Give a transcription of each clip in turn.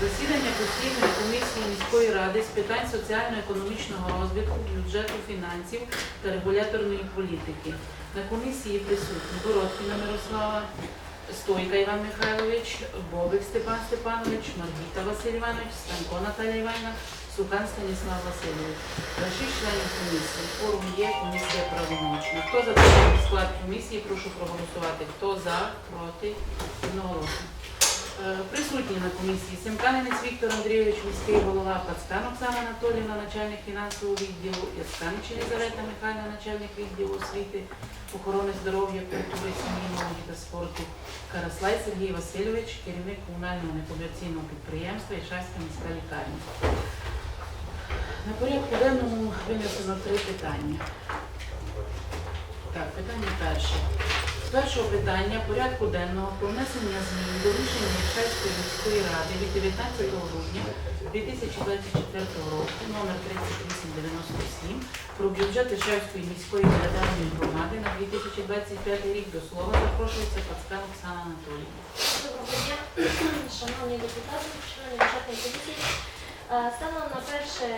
Засідання постійної комісії міської ради з питань соціально-економічного розвитку, бюджету, фінансів та регуляторної політики. На комісії присутні Бородкіна Мирослава, Стойка Іван Михайлович, Бобик Степан Степанович, Маргіта Василь Іванович, Станко Наталія Івановна, Сукан Станіслав Васильович. Шість членів комісії. Форум є, комісія правомочна. Хто за склад комісії, прошу проголосувати. Хто за, проти, одноголосно. Е, Присутні на комісії Семканинець Віктор Андрійович, міський голова, Пацкан Оксана Анатоліївна, начальник фінансового відділу, Яцканич Єлизавета Михайлівна, начальник відділу освіти, охорони здоров'я, культури, сім'ї, молоді та спорту, Караслай Сергій Васильович, керівник комунального некомерційного підприємства Ішайська міська лікарня. На порядку денному винесено три питання. Так, питання перше. Першого питання порядку денного про внесення змін до рішення Іршавської міської ради від 19 грудня 2024 року номер 3897 про бюджет Іршавської міської територіальної громади на 2025 рік до слова запрошується Пацкан Оксана Анатоліївна. Доброго дня, шановні депутати, члени бюджетної комісії. Е, Станом на 1 е,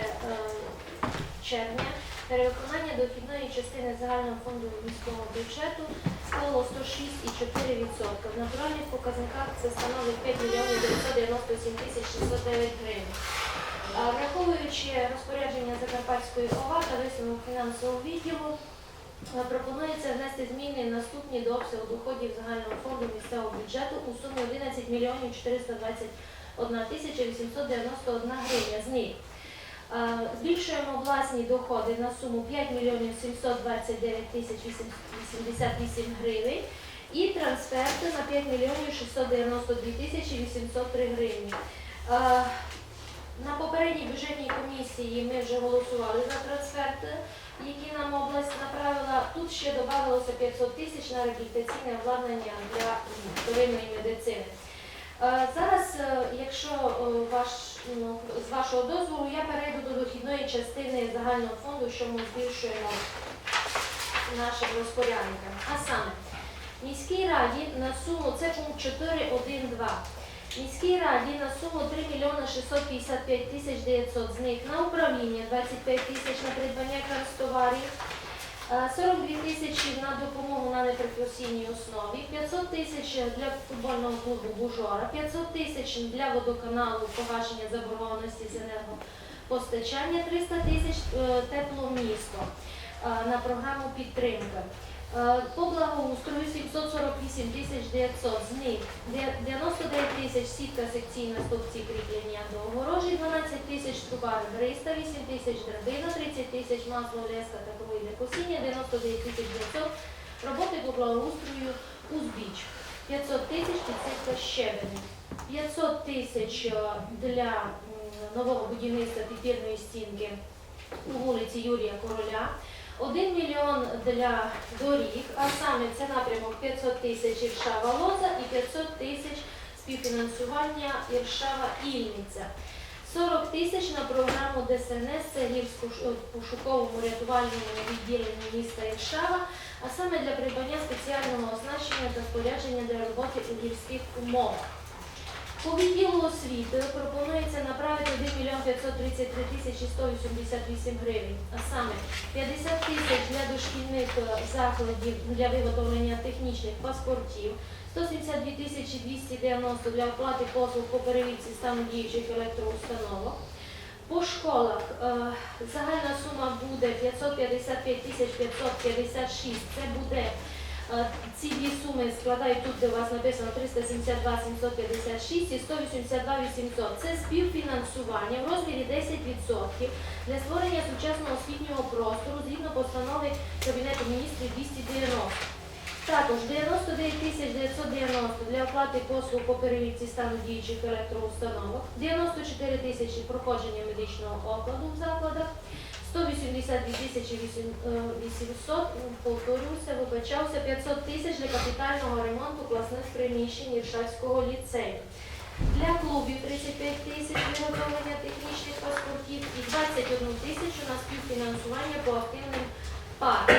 червня перевиконання дохідної частини загального фонду міського бюджету склало 106,4%. В натуральних показниках це становить 5 мільйонів 997 тисяч 609 гривень. Враховуючи розпорядження Закарпатської ОВА та висновок фінансового відділу, Е, Пропонується внести зміни наступні до обсягу доходів загального фонду місцевого бюджету у сумі 11 мільйонів 421 тисяча 891 гривня. З них збільшуємо власні доходи на суму 5 мільйонів 729 тисяч 88 гривень і трансферти на 5 мільйонів 692 тисячі 803 гривні. Е, На попередній бюджетній комісії ми вже голосували за трансферти які нам область направила. Тут ще додавалося 500 тисяч на реабілітаційне обладнання для вторинної медицини. Е, Зараз, е, якщо е, ваш, ну, з вашого дозволу, я перейду до дохідної частини загального фонду, що ми збільшуємо нашим розпорядникам. А саме, міській раді на суму, це пункт 4.1.2, Міській раді на суму 3 мільйони 655 тисяч 900, з них на управління 25 тисяч на придбання канцтоварів, е, 42 тисячі на допомогу на непрофесійній основі, 500 тисяч для футбольного клубу Бужора, 500 тисяч для водоканалу погашення заборгованості з енергопостачання, 300 тисяч е, тепломісто е, на програму підтримки. Е, По благоустрою 748 тисяч 900, з них 99 тисяч сітка секційна стовпці кріплення до огорожі, 12 тисяч труба гриста, 8 тисяч драбина, 30 тисяч масло леска та для косіння, 99 тисяч 900 роботи по благоустрою узбіч, 500 тисяч підсипка щебеню, 500 тисяч е, для нового будівництва підпірної стінки у вулиці Юрія Короля. 1 мільйон для доріг, а саме це напрямок 500 тисяч Іршава Лоза і 500 тисяч співфінансування Іршава Ільниця. 40 тисяч на програму ДСНС це гірсько-пошуковому рятувальному відділенні міста Іршава, а саме для придбання спеціального оснащення та спорядження для роботи у гірських умовах. По відділу освіти пропонується направити 1 мільйон 533 тисячі 188 гривень, а саме 50 тисяч для дошкільних е, закладів для виготовлення технічних паспортів, 172 тисячі 290 для оплати послуг по перевірці стану діючих електроустановок. По школах е, загальна сума буде 555 тисяч 556. Це буде Ці дві суми складають тут, де у вас написано 372 756 і 182 800. Це співфінансування в розмірі 10% для створення сучасного освітнього простору згідно постанови Кабінету міністрів 290. Також 99 тисяч 990 для оплати послуг по перевірці стану діючих електроустановок, 94 тисячі проходження медичного окладу в закладах, 182 тисячі е, 800, ну, повторюся, вибачався, 500 тисяч для капітального ремонту класних приміщень Іршавського ліцею. Для клубів 35 тисяч виготовлення технічних паспортів і 21 тисячу на співфінансування по активним паркам.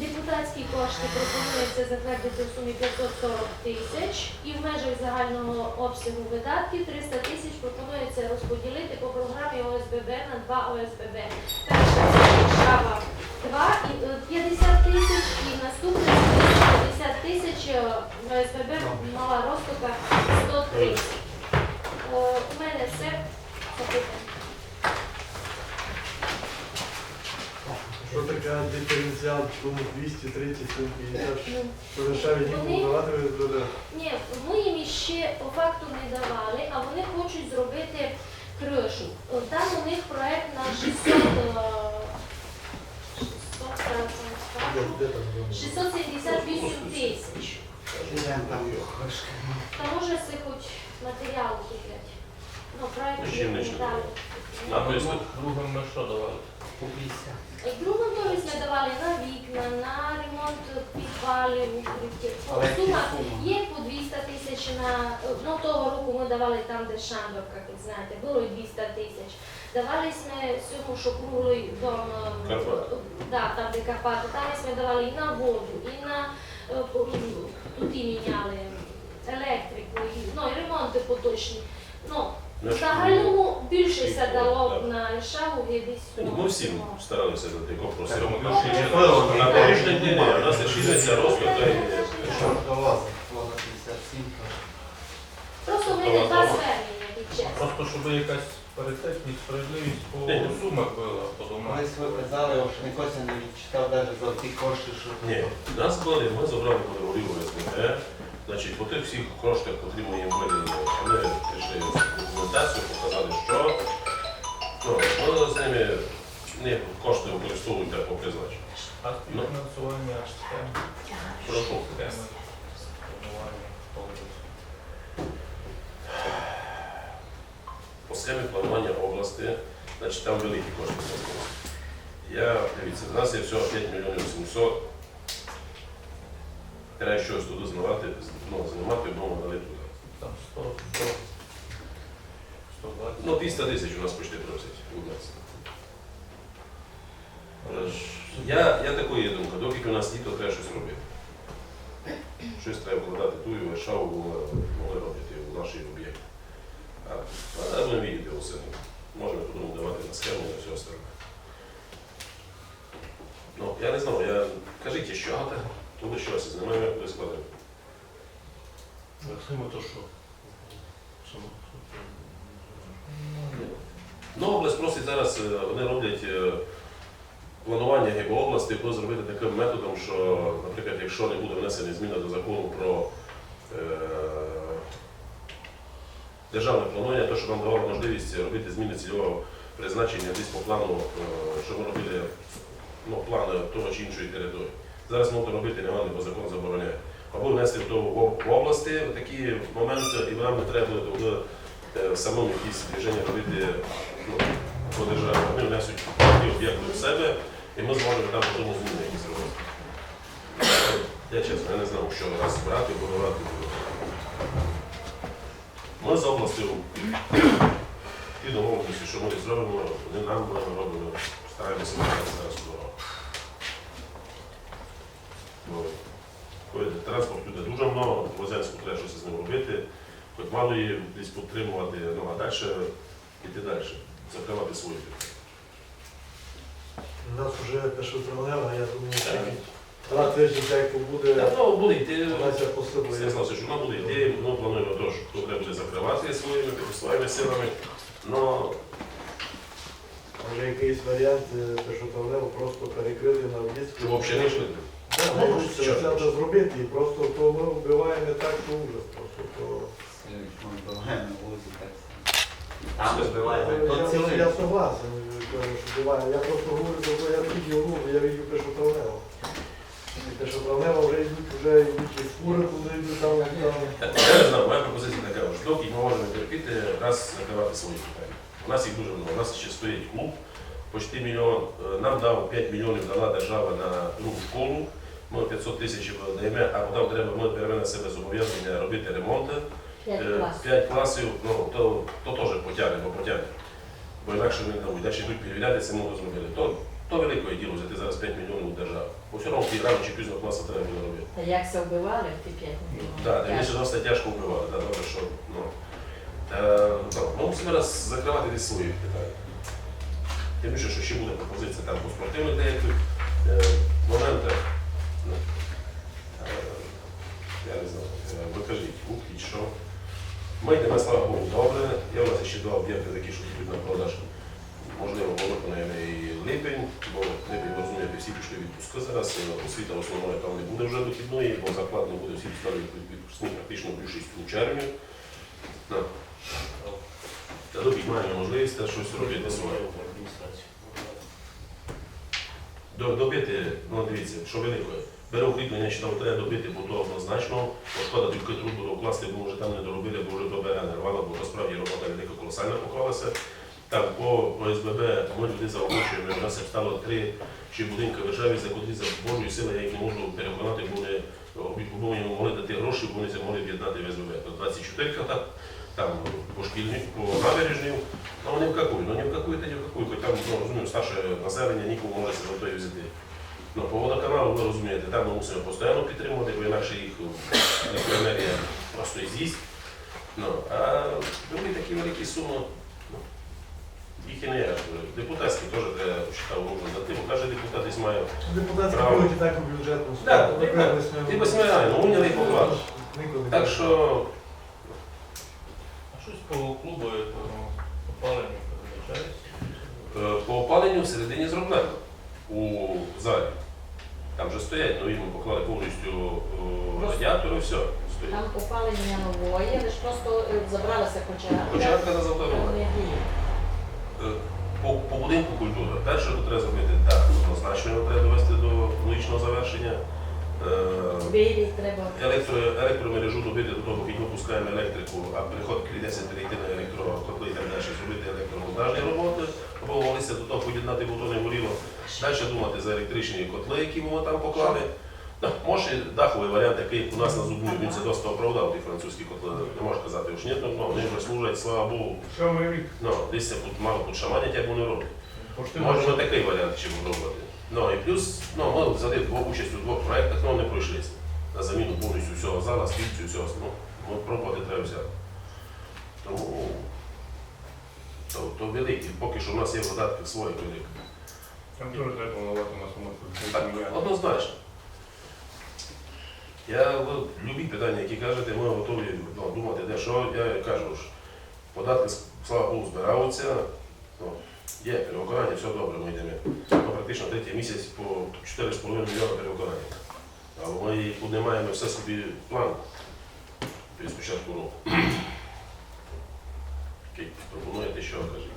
Депутатські кошти пропонується затвердити в сумі 540 тисяч і в межах загального обсягу видатків 300 тисяч пропонується розподілити по програмі ОСББ на два ОСББ. Перше це Держава 2 е, 50 тисяч і наступне 50 тисяч е, ОСББ Мала Ростока 130. Е, У мене все що таке диференціал, чому 230, 750, що лише їм подавати ви Ні, ми їм ще по факту не давали, а вони хочуть зробити кришу. Там у них проєкт на 600 678 е, е, тисяч. Та може це хоч матеріал киплять. Ну, проект. А ви другим на що давали? По Другу користь надавали на вікна, на ремонт підвалів, укриттів. Сума є по 200 тисяч на ну, того року ми давали там, де Шандорка, як знаєте, було й 200 тисяч. Давали ми сьому, що круглий дом е, да, там, де Карпати, там ми давали і на воду, і на е, тут і міняли електрику, і, ну, і ремонти поточні. Ну, загальному більше дало на Іршаву і десь. Ми всі старалися за тих впливали На на дні, у нас до? Влада 57. Просто в мене два звернення чесно. Просто щоб якась паритетність, справедливість по сумах була, по домах. Колись ви казали, що ніхто не відчитав навіть за ті кошти, що Ні, нас були, ми забрали договорі ОСББ, значить, по тих всіх коштах потрібно їм виділити. Вони прийшли документацію, показали, що ну, ми з ними не кошти використовують так по призначенню. А співфінансування схем, Прошу. По схемі планування області, значить там великі кошти. Я, дивіться, у нас є всього 5 мільйонів 700. Треба щось туди знімати, ну, знімати, одному дали туди. Там 100, 100, 120. Ну, 200 тисяч у нас почти просять у нас. Але ж Я, я такої є думка, доки у нас літо треба щось робити. Щось треба вкладати ту і Варшаву могли робити у нашій об'єкті. А, будемо видіти усе. Можемо туди давати на схему і все остальне. Ну, я не знаю, я... кажіть, що гата, туди щось, знімаємо, куди складемо. Максиму то що? Що? Ну, область просить зараз, е, вони роблять е, планування ГІБ області, коли зробити таким методом, що, наприклад, якщо не буде внесені зміни до закону про е, державне планування, то що нам давало можливість робити зміни цільового призначення десь по плану, е, щоб ми робили ну, плани того чи іншої території. Зараз можна робити немає, бо закон забороняє. Або внести то в об- в такі моменти, і нам не треба буде е, самому якісь движення робити ну, по державі. Вони внесуть ті об'єкти в себе, і ми зможемо там потім зміни якісь робити. Я чесно, я не знав, що раз брати, будувати. Ми з областю ті домовленості, що ми зробимо, вони нам робимо, стараємося зараз дорогу. Коли Транспорт буде дуже много, Возянську треба щось з ним робити, хоч мало її десь підтримувати, ну а далі йти далі, закривати свої. У нас вже що травнева, я думаю, скільки. Два тижні, як буде, Так, ну, буде йти. Посилує. Станіслав Сич, воно буде йти, ми плануємо теж, хто треба буде закривати своїми, своїми силами. Ну, Може якийсь варіант, що просто перекрили на в'їзд. ви взагалі не йшли. Ну, це що? треба зробити, і просто то ми вбиваємо так, що ужас. Просто то... Там вбиваємо, Я, то цілий. я согласен, кажу, що вбиваємо. Я просто говорю, бо я відео говорю, я відео те, що травнево. І те, що травнево вже йдуть, вже йдуть і фури туди йдуть, там, там. Я не знаю, моя пропозиція така, що доки ми можемо терпіти, раз закривати свої питання. У нас їх дуже много. У нас ще стоїть клуб, почти мільйон. Е, Нам дав 5 мільйонів дала держава на другу школу. Ми 500 тисяч даємо, а потім треба ми беремо на себе зобов'язання робити ремонти. Е, П'ять класів, ну то, то теж потягне, бо потягне. Бо інакше не дадуть. Далі йдуть перевіряти, це можна зробити. То То великое діло взяти зараз 5 мільйонів у державу. Бо все одно рано чи пізно класа треба буде робити. Та як це вбивали ті п'ять мільйонів? Так, ми ще досить тяжко вбивали, да, добре, що ну. Е, ну, ми мусимо раз закривати десь свої питання. Тим більше, що ще буде пропозиція там по спортивних деяких е, моментах. Ну, е, я не знаю, е, ви що. Ми йдемо, слава Богу, добре. Є у нас ще два об'єкти такі, що будуть на продаж. Можливо, виконаємо і липень, бо липень, розумієте, всі пішли в зараз. Освіта основної там не буде вже вихідної, бо заклад буде всі пішли відпускні практично більшість у червні. Та добіть маємо можливість щось робити своє. До- Добити, ну дивіться, що велике. Бере укріплення, що там треба добити, бо то однозначно, бо шкода тільки труд буде вкласти, бо вже там не доробили, бо вже до бере не рвало, бо насправді робота велика колосальна поклалася. Так, по ОСББ ми люди заохочуємо, у нас стало три чи будинки в Державі, за котрі за Божою сили я їх можу переконати, бо вони обіцяли могли дати гроші, вони це могли об'єднати в СББ. 24 хата, там по шкільні, по набережні, ну вони вкакують, ну не вкакують, не вкакують, хоч там, ну, розумію, старше населення нікому може себе взяти. Ну, по водоканалу, ви розумієте, там ми мусимо постійно підтримувати, бо інакше їх електроенергія просто і з'їсть. Ну, а другі такі великі суми, ну, їх і не є. Депутатські теж треба считав, можна дати, бо кожен депутат десь має. Депутатські Право. будуть і так у бюджетну Так, статтю. так, Ти посміяй, ну уняли і поклали. Так що А щось по клубу е, опалення передбачається? е, по опаленню всередині зроблено у залі. Там вже стоять, ну ми поклали повністю радіатори, все. Стоїть. Там опалення нової, лише просто е, забралася кочерга. Початка на діє. Е, По, по будинку культури. Перше, що треба зробити, так, однозначно його треба довести до логічного завершення. Е. Електро, електромережу добити до того, поки ми пускаємо електрику, а приход прийдеться перейти на електрокотли і так далі, зробити електромонтажні роботи, або молитися до того, то не горіло. Далі думати за електричні котли, які ми там поклали. Ну, може, даховий варіант, який у нас на зубню, він це досить оправдав, ті французькі котли, не можу казати, уж ні, ну, вони вже служать, слава Богу. Ну, десь це мало тут шаманять, як вони роблять. Можемо такий варіант ще пробувати. Ну і плюс, ну, ми взяли двох участь у двох проєктах, але не пройшлися. На заміну повністю всього зала, спільцю, всього. Ну, ну, пробувати треба взяти. Тому то, то великі, поки що в нас є в додатках своїх великих. Там теж треба планувати на суму Так, однозначно. Я любі питання, які кажете, ми готові ну, думати, де що. Я кажу ж, податки, слава Богу, збираються. Ну, є перевиконання, все добре, ми йдемо. Ну, практично третій місяць по 4,5 мільйона перевиконання. Але ми їх не маємо все собі план від спочатку року. Окей, пропонуєте, що кажіть.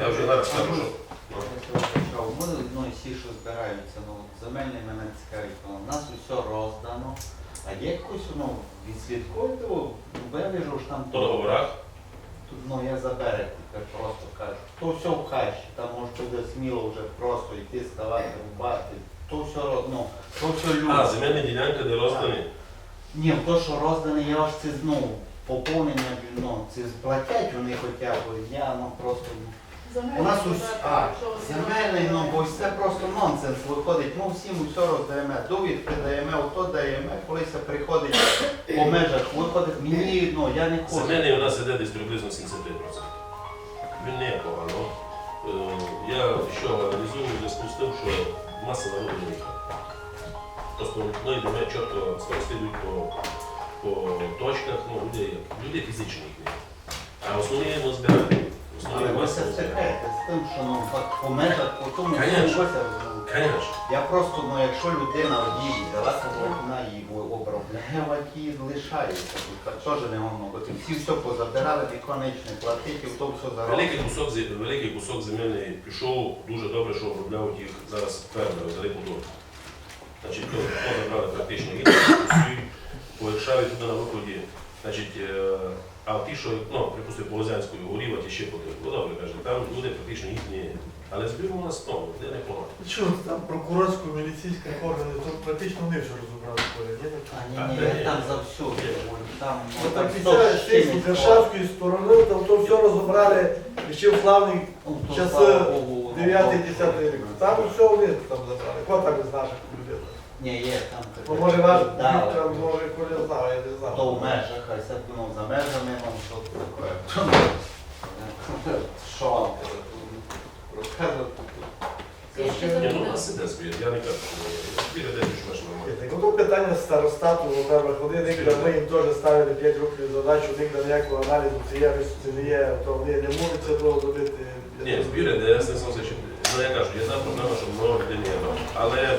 Я вже зараз скажу, що. Ми ну, всі, що збираються, ну, земельні мене цікавить, ну, у нас усе роздано. А є якось, ну, відслідковуєте, ну, бо я вижу, що там По договорах. Тут, ну, я за берег тепер просто кажу. То все в хащі, там може буде сміло вже просто йти, ставати, рубати. То все, ну, то все люди. А, земельна ділянка, де роздані. Ні, то, що роздане, я ж це, знову поповнення, ну, це платять вони хоча б, я, ну, просто, у нас ус... а, земельний, ну, бо це просто нонсенс виходить, ми всім усе роздаємо, довідки даємо, ото даємо, колись приходить по межах, виходить, мені, ну, я не хочу. Земельний у нас іде десь приблизно 75%. Він не погано. Е, Я що аналізую в зв'язку з тим, що маса народу велика. Просто ми йдемо чітко старости йдуть по, по точках, ну, люди, люди фізичні. А основні ми збираємо. Але ви це стикаєте з тим, що ну, так, по межах, по тому, Конечно. що. Я просто, ну якщо людина її взяла вона її обробляє, ті лишається. Тут Так теж не воно, бо всі все позабирали, віконечне, платити, то все заробили. Великий кусок, зі- великий кусок земельний пішов, дуже добре, що обробляв їх зараз фермери з рибудов. Значить, то, то забрали практично і по туди на виході. Значить, е, а ті, що, ну, припустимо, по Лозянської горіва, ті ще ну добре каже, там люди практично їхні. Але збір у нас ну, де непогано. Що там прокурорську, міліцейські органи, то практично вони вже розібрали поле. Ні? А ні, ні, там за все, там, ну, Ну, там з щось, Варшавської сторони, там то все розібрали, ще в славний ну, часи 9-10 рік. Там все вони там забрали. Хто там із наших? Ні, є там. Ну, може ваш Да, Віктор, але- може, коли знав, я не знав. То в межах, хай це ну, за межами вам що таке. Що вам розказувати? Є ще Ні, ну у нас іде збір, я не кажу, що іде більш-менш нормально. Так, ну, питання старостату, во-первых, вони нігде, ми їм теж ставили 5 років задачу, нігде ніякого аналізу цієї це не є, то вони не можуть це того зробити. Ні, збір іде, Станіслав Васильович, ну я кажу, є та проблема, що много людей не є. Але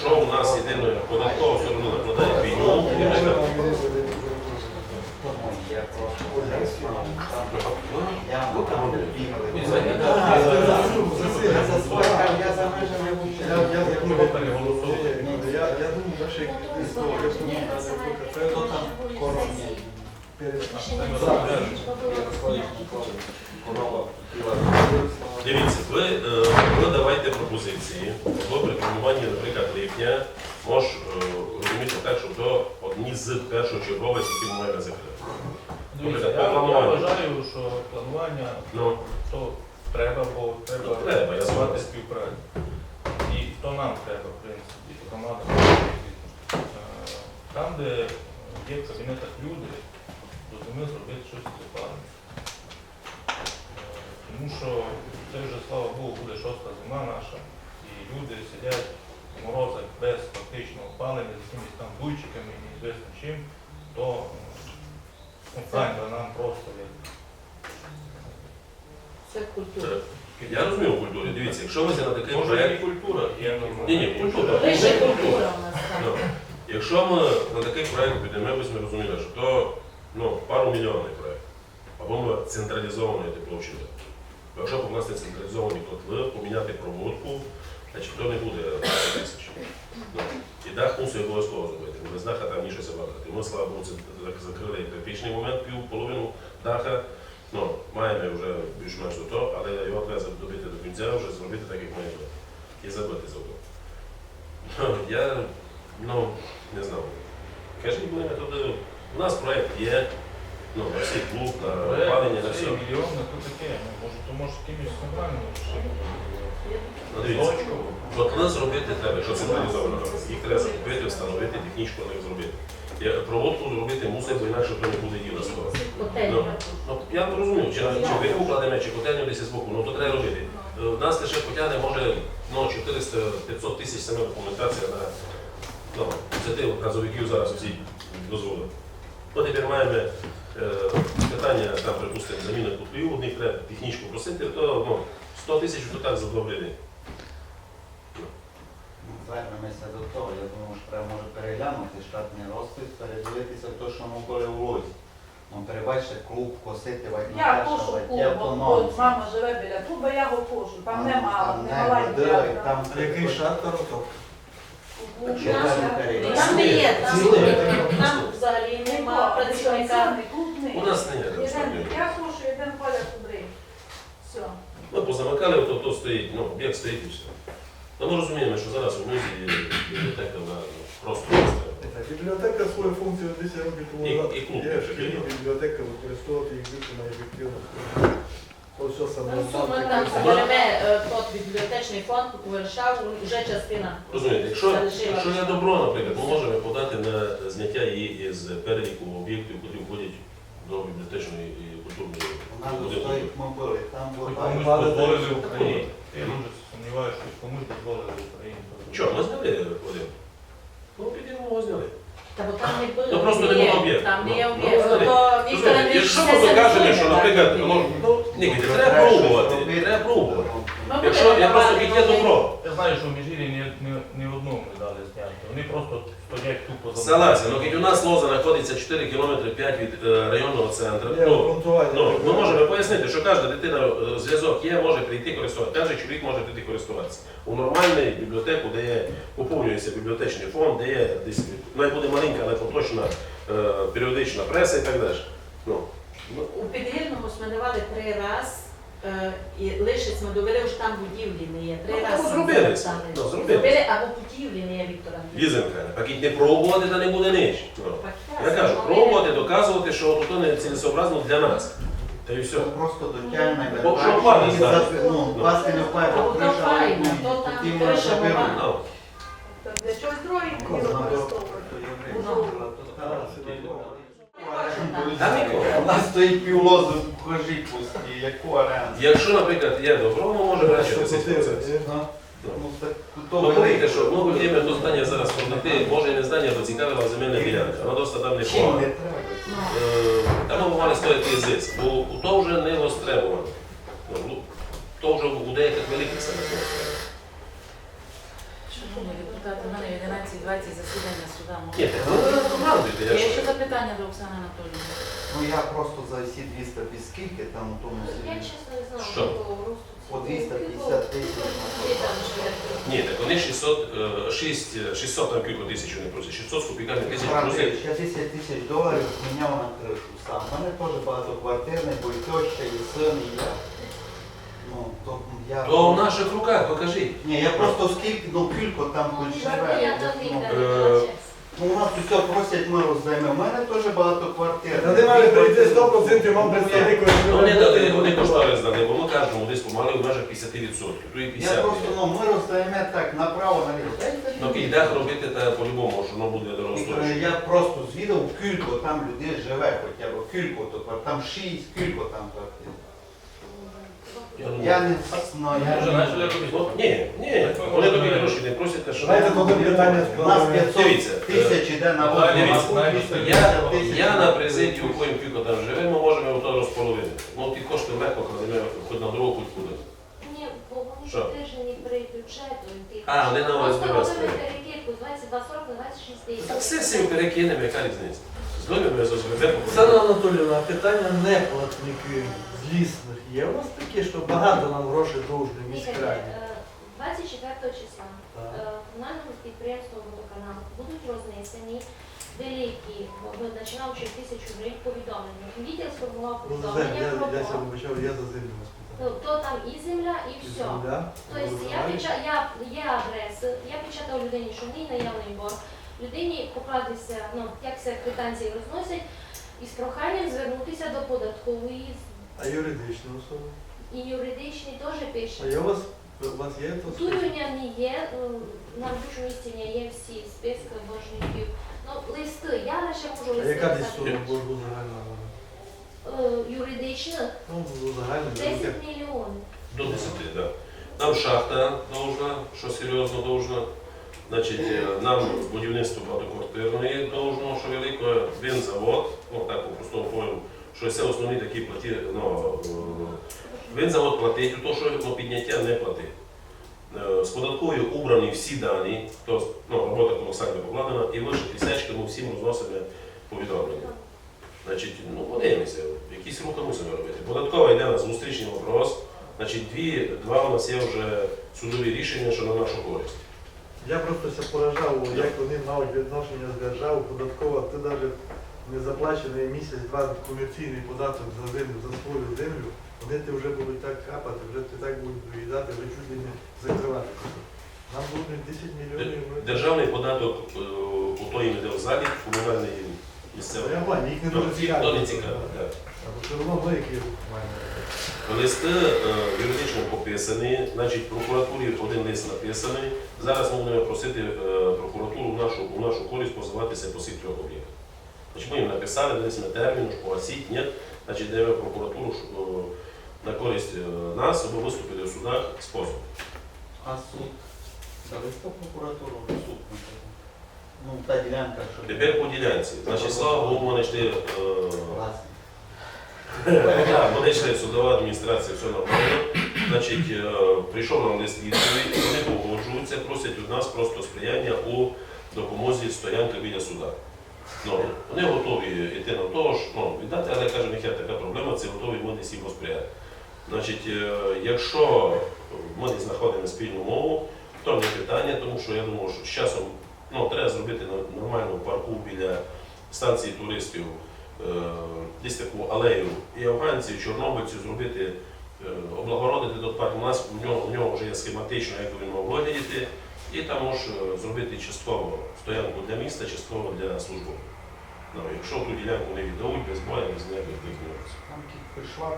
що у нас єдине податково все одно накладає так, Я Ну, думаю, що як Готові слово, я зробити думаю, національні це Хто там сесії. Дивіться, ви, е, ви давайте пропозиції. Ви при формуванні, наприклад, липня, мож е, розуміти так, що то одні з першочергових, які ми маємо закрити. Дивіться, я, вважаю, що планування Ну, то треба, бо треба Ну, працювати співпрацю. І то нам треба, в принципі, громада. Там, де є в кабінетах люди, розуміли зробити щось з опаленням. Тому що це вже, слава Богу, буде шоста зима наша, і люди сидять в морозах без фактичного опалення, з якимись там дуйчиками і неізвісно чим, то ну, Санька нам просто як Це культура. я розумію в культурі. Дивіться, якщо ви на такий Може, і проєкт, культура є нормальна. Ні, ні, культура. Лише культура у нас там. якщо ми на такий проєкт підемо, ми б розуміли, що то ну, пару мільйонний проєкт. Або ми централізований тепловчити. Якщо покласти централізовані котли, поміняти проводку, значить то не буде 20 тисяч. Ну, і дах мусить обов'язково зробити. Без даха там ніщо забрати. Ми, слава Богу, це закрили критичний момент, пів половину даха. Ну, маємо вже більш-менш до того, але його треба добити до кінця, вже зробити так, як має бути. І забити завод. Ну, Я ну, не знаю. Кажіть мені, туди. У нас проєкт є, ну, на всі клуб, на опалення, на все. мільйони, то таке, ну, може, то може якимось центральним Ну, дивіться, Котли зробити треба, якщо централізовано. Їх треба закупити, встановити, технічно їх зробити. Я проводку зробити мусить, бо інакше то не буде діла з того. Ну, ну, я розумію, чи, чи ви кладемо, чи котельню десь збоку, ну то треба робити. Е, У нас лише потягне може ну, 400-500 тисяч саме документація на ну, ініціативу газовиків зараз всі дозволили. От тепер маємо е, питання, там, припустимо, заміни котлів, одних треба технічку просити, то ну, 100 тисяч то так за два години. Звернемося до того, я думаю, що треба може переглянути штатний розпис, передивитися в те, що ми були у Лозі. Ну, перебачте, клуб косити, Я пошу клуб, от мама живе біля клуба, я його пошу. Там нема, не маленький. Там який шатер, то Там не є, там взагалі нема працівника. У нас не є там Єден, штатної. я пошу, один поля кудрий. Все. Ми позамикали, то, то стоїть, ну, об'єкт стоїть і все. Ну, ми розуміємо, що зараз у музі бібліотека вона просто Бібліотека свою функцію 10 років тому І- назад. і клуб Є теж шкільні бібліотеки використовувати їх більше на ефективно. То все саме. Ми там зберемо е, тот бібліотечний фонд у Варшаву, вже частина. Розумієте, якщо, Залишила. якщо є добро, наприклад, ми можемо подати на зняття її із переліку об'єктів, які входять до бібліотечної і культурної У нас будинку. стоїть ми там була дозволили в Україні. Я дуже сумніваюся, що комусь дозволили в Україні. Що, ми зняли один? Ну, підемо його зняли. Та бо там не було. Ну, просто не було об'єкту. Там не є Ну, об'єкт. ну, То Віктор Розумієте, Андрійович Якщо все ми докажемо, що, наприклад, ну, ну, ні, треба пробувати, треба пробувати. Якщо будемо я просто як є добро. Я знаю, що в Міжгір'ї ні, ні, ні одному не дали зняти. Вони просто стоять тупо за Согласен, ну у нас лоза знаходиться 4 км 5 від е, районного центру. Ну, обґрунтування. Ну, ми можемо пояснити, що кожна дитина е, зв'язок є, може прийти користуватися. Кожен чоловік може прийти користуватися. У нормальній бібліотеку, де є, поповнюється бібліотечний фонд, де є десь має буде маленька, але поточна е, періодична преса і так далі. Ну, ну, У Підгірному ми давали три раз, е, і лише ми довели, що там будівлі не є. Три Ну, рази. ну, зробили Ну, зробили. Зробили, або будівлі не є, Віктор Андрійович. візенка, пакет не пробувати, та не буде ніч. Ну. Я кажу, пробувати, доказувати, що то не цілесообразно для нас. Та й все. Просто дотягне. Бо що плани здати? Ну, пасти не впає, Ну, бо криша ну, то там криша може Ну, Для чогось друге Ну, використовувати. Та нікого. У нас стоїть півлозу в пусті, яку оренду. Якщо, наприклад, є добро, ми можемо брати Що 10%. платили. Ну, так, то Ну, повірте, що ну, время до здання зараз продати, може і не здання, бо цікавила земельна ділянка. Вона досить там не Чим не погана. треба? Е, Там ми мали стояти зиск, бо у то вже не востребовано. Ну, То вже у деяких великих не востребовано. Шановні депутати, у мене 11.20 засідання суда. Ні, так ви розгадуєте, Є якщо. ще запитання до Оксани Анатоліївни? Ну я просто за всі 200 без скільки там у тому Я селі. чесно не знала, Що? якого росту. По 250 тисяч. Є там ще як. Ні, так вони 600, е, 6, 600 там кілька тисяч вони просять, 600 з копійками тисяч просять. 60 тисяч доларів міняв на кришу сам. У мене теж багатоквартирний, бо і теща, і син, і я. Ну, то я... То в наших руках, покажіть. Ні, я просто скільки, ну кілько там Ну, хоч Я. Ну, е. Ну, у нас усе просять, ми роздаємо. У мене теж багатоквартирний. Та ти мали прийти 100% вам представник. Ну не дали, вони кошторис дали, бо ми кажемо, десь помали в межах 50%, то і Я 50%. просто, ну, ми роздаємо так направо, наліво. Ну і робити та по-любому, що воно буде дорогостояще. Я просто звідав кілько там людей живе хоча б, кілько, то там шість, кілько там квартир. Я не знаю. Ми вже почали робити. Ні, ні, вони тобі гроші не просять, що Знаєте, то питання У нас складно. 500 Дивіться, тисяч іде на е, воду, дивіться, а тут 250 Я, тисяч. я на президію, в коїм кілько там живе, ми можемо то розполовинити. Ну ті кошти легко кладемо хоч на дорогу, хоч куди. Ні, бо вони Що? підтримані при бюджету. і А, вони на Просто ОСББ робимо перекидку з 2240 26 тисяч. Так сесію перекинемо, яка різниця? Оксана Анатоліївна, питання неплатників злісних є у вас такі, що багато нам грошей довжні в міськраді? е, 24 числа Так. е, комунальному підприємству водоканал будуть рознесені великі, бо починаючи тисячу гривень повідомлення. Відділ сформував Ну, повідомлення я, про я себе вибачав, я за землю вас питав. То там і земля, і все. Тобто я я є адреси, я печатав людині, що в ній наявний борг. Людині покладися, ну як це квитанції розносять, із проханням звернутися до податкової А юридичні особи? і юридичні теж А пише. є у вас, у вас є то? Тут не є, е, на робочому місці не є всі списки боржників. Ну, листи, я лише можу А листи яка десь сума боргу загального? Е, Ну, загально. 10 мільйонів. До 10, так. Нам шахта должна, що серйозно должна. Значить, е, нам будівництво багатоквартирної должно, що велике, винзавод, ну так по-простому поїм, що це основні такі платі, ну, е, винзавод платить, то, що ну, підняття не платить. Е, З податковою убрані всі дані, то ну, робота колосально покладена, і лише тисячки ми всім розносимо повідомлення. Значить, ну подивимося, якісь рухи мусимо робити. Податкова йде на зустрічний вопрос. Значить, дві, два у нас є вже судові рішення, що на нашу користь. Я просто ся поражав, як вони мають відношення з державою, податкова, ти навіть не заплачений місяць-два комерційний податок за землю, за свою землю, вони ти вже будуть так капати, вже ти так будуть доїдати, ви чуть ли не закривати. Нам будуть 10 мільйонів. Державний податок е, у той в залі, комунальний місцевий. Я їх не дуже цікаво. Ми які маємо. Листи е, юридично пописані, значить, в прокуратурі один лист написаний. Зараз ми будемо просити е, прокуратуру в нашу, в нашу користь позиватися по всіх трьох об'єктах. Значить, ми їм написали, дали ми термін, що погасіть, ні. Значить, даємо прокуратуру е, на користь нас, аби виступили в судах з позовом. А суд? Дали по прокуратуру суд. Ну, та ділянка, що... Тепер по ділянці. Значить, слава Богу, вони йшли. е, Власне. Так, вони йшли судова адміністрація, все нормально. Значить, е, прийшов нам лист відповідь, вони погоджуються, просять від нас просто сприяння у допомозі стоянки біля суда. Ну, вони готові йти на того ж, ну, віддати, але каже, нехай така проблема, це готові десь їм посприяти. Значить, е, якщо ми не знаходимо спільну мову, то не питання, тому що я думаю, що з часом ну, треба зробити нормальну парку біля станції туристів, десь таку алею і афганців, чорнобильців зробити, е, облагородити той парк. У нас у нього, у нього вже є схематично, як він мав виглядіти, і там може зробити частково стоянку для міста, частково для служби. Ну, якщо ту ділянку не віддадуть, без боя, без ніяких нюансів. Там тільки прийшла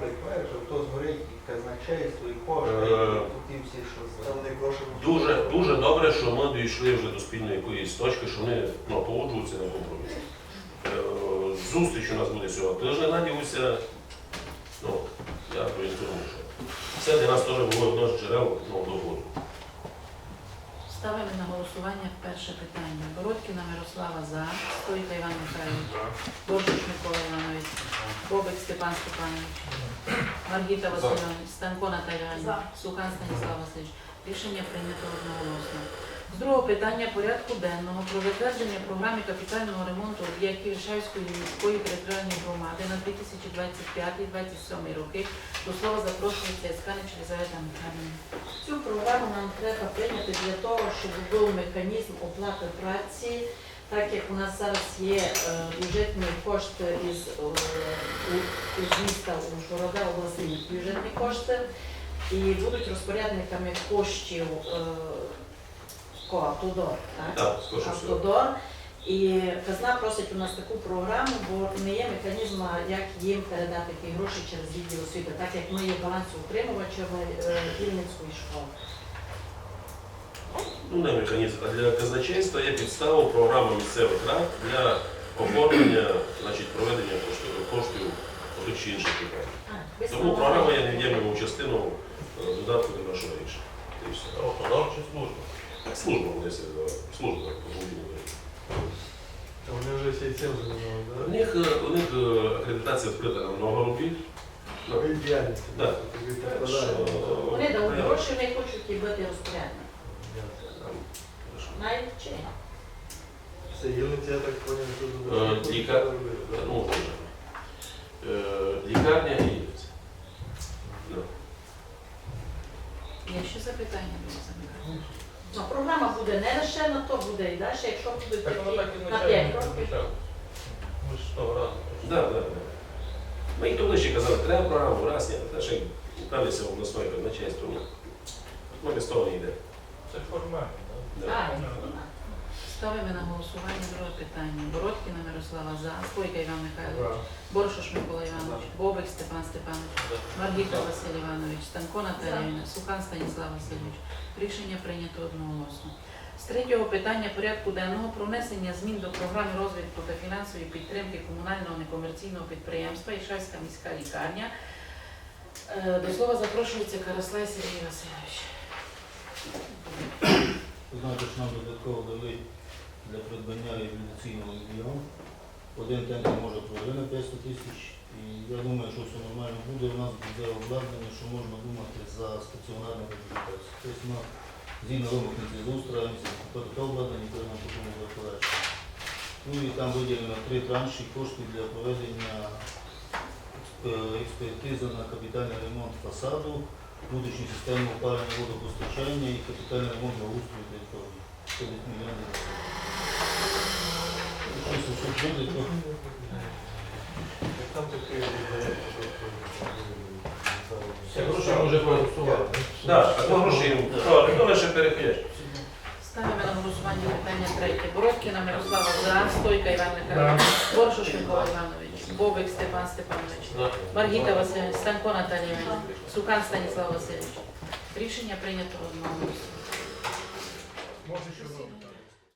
що то згорить і казначейство, і кошти, Е, і тут всі, що не кошено. Дуже, дуже добре, що ми дійшли вже до спільної якоїсь точки, що вони ну, погоджуються на компроміс. Е, Зустріч у нас буде цього тижня, надіюся. Ну, я проінформую, що це для нас теж було одне з джерел ну, доходу. Ставимо на голосування перше питання. Бородкіна Мирослава за, Стойка Іван Михайлович, Борщук Микола Іванович, Бобик Степан Степанович, Маргіта Васильовна, Станко. Іванівна, Сукан Станіслав Васильович. Рішення прийнято одноголосно. З другого питання порядку денного про затвердження програми капітального ремонту об'єктів Іршавської міської територіальної громади на 2025-2027 роки. До слова запрошується Ясканич Лізавета Михайлівна. Цю програму нам треба прийняти для того, щоб був механізм оплати праці, так як у нас зараз є е, бюджетні кошти із, е, із міста Ужгорода, обласні бюджетні кошти, і будуть розпорядниками коштів е, Автодор. Так? Так, скажу. Автодор. І казна просить у нас таку програму, бо не є механізму, як їм передати ті гроші через відділ освіти, так як ми є балансоутримувачами е, Рівненської школи. Ну, не механізм, а для казначейства є підстава програма місцевих рад для оформлення, значить, проведення коштів, коштів тих чи інших питань. Тому програма є невід'ємною частиною е, додатку до нашого рішення. І все. Автодор чи служба? Так служба вони себе називають. служба автомобільної. Та Вони вже всі цим У займалися, них, е, у них е, акредитація відкрита на много робіт. Ну, так? Від діяльності. Да. Тобі так підпадає. що, Вони дали ну, гроші, вони хочуть і бити розпорядник. там, що, Навіть чи ні? Все, Єлиці, я так поняв, що Е, тут ліка- ну, може. Е, Лікарня і Ілліць. Ну. Є ще запитання до замикання? Ну, програма буде не лише на то, буде і далі, якщо будуть Так воно так і на начально 5 років. Ми ж того разу. Да, да, да. Ми і то ближче казали, треба програму, раз, ні, те, що певнися в обласної казначейство. ні. Ми без того не йде. Це формально, Да. А, так? Ставимо на голосування друге питання. Бородкіна Мирослава за, Стойка Іван Михайлович. Боршош Микола Іванович, Бобик Степан Степанович, Маргіта Василь Іванович, Станко Наталія Іванівна, Сукан Станіслав Васильович. Рішення прийнято одноголосно. З третього питання порядку денного про внесення змін до програми розвитку та фінансової підтримки комунального некомерційного підприємства Ішайська міська лікарня. Е, До слова запрошується Караслай Сергій Васильович. Знаєте, що нам додатково дали для придбання реабілітаційного відділу. Один тендер може пройти на 500 тисяч. І я думаю, що все нормально буде. У нас буде обладнання, що можна думати за стаціонарну реабілітацію. Тобто ми згідно вимог Мінзустрою, купити обладнання, яке нам потім подальше. Ну і там виділено три транші коштів для проведення експертизи на капітальний ремонт фасаду, внутрішньої системи опалення водопостачання і капітальний ремонт на благоустрою території. 10 мільйонів. Все буде, то Там таке Це гроші може проголосувати. Так, а то гроші, то лише переходять. Ставимо на голосування питання третє. Бородкіна Мирослава за, Стойка Іван Михайлович, Боршош Микола Іванович, Бобик Степан Степанович, Маргіта Васильович, Станко Наталія Іванівна, Сукан Станіслав Васильович. Рішення прийнято одноголосно. Може, що